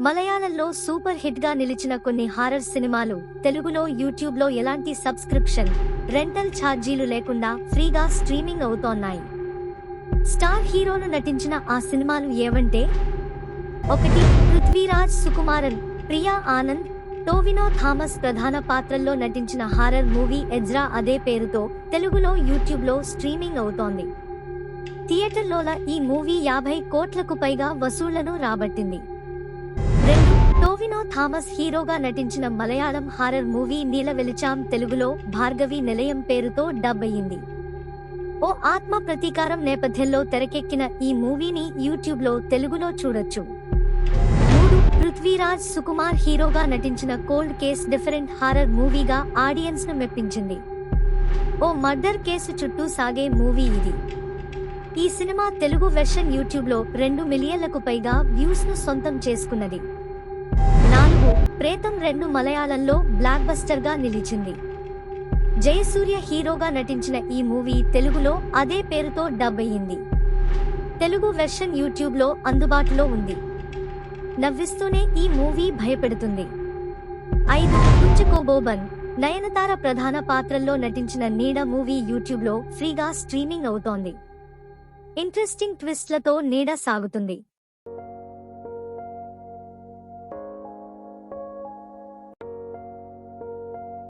మలయాళంలో సూపర్ హిట్గా నిలిచిన కొన్ని హారర్ సినిమాలు తెలుగులో యూట్యూబ్లో ఎలాంటి సబ్స్క్రిప్షన్ రెంటల్ ఛార్జీలు లేకుండా ఫ్రీగా స్ట్రీమింగ్ అవుతోన్నాయి స్టార్ హీరోలు నటించిన ఆ సినిమాలు ఏవంటే? ఒకటి పృథ్వీరాజ్ సుకుమారన్ ప్రియా ఆనంద్ టోవినో థామస్ ప్రధాన పాత్రల్లో నటించిన హారర్ మూవీ ఎజ్రా అదే పేరుతో తెలుగులో యూట్యూబ్లో స్ట్రీమింగ్ అవుతోంది. థియేటర్లోల ఈ మూవీ యాభై కోట్లకు పైగా వసూళ్ళను రాబట్టింది. టోవినో థామస్ హీరోగా నటించిన మలయాళం హారర్ మూవీ నీల వెలిచాం తెలుగులో భార్గవి నిలయం పేరుతో డబ్ అయ్యింది. ఓ ఆత్మ ప్రతీకారం నేపథ్యంలో తెరకెక్కిన ఈ మూవీని యూట్యూబ్లో తెలుగులో చూడొచ్చు. మూడు పృథ్వీరాజ్ సుకుమార్ హీరోగా నటించిన కోల్డ్ కేస్ డిఫరెంట్ హారర్ మూవీగా ఆడియన్స్ను మెప్పించింది. ఓ మర్డర్ కేసు చుట్టూ సాగే మూవీ ఇది. ఈ సినిమా తెలుగు వెర్షన్ యూట్యూబ్లో రెండు మిలియన్లకు పైగా వ్యూస్ను సొంతం చేసుకున్నది. ప్రేతం రెండు మలయాళంలో బ్లాక్ బస్టర్గా నిలిచింది. జయసూర్య హీరోగా నటించిన ఈ మూవీ తెలుగులో అదే పేరుతో డబ్ అయ్యింది. తెలుగు వెర్షన్ యూట్యూబ్లో అందుబాటులో ఉంది. నవ్విస్తూనే ఈ మూవీ భయపెడుతుంది. ఐదు కుంచుకోబోబన్ నయనతార ప్రధాన పాత్రల్లో నటించిన నీడ మూవీ యూట్యూబ్లో ఫ్రీగా స్ట్రీమింగ్ అవుతోంది. ఇంట్రెస్టింగ్ ట్విస్ట్లతో నీడ సాగుతుంది.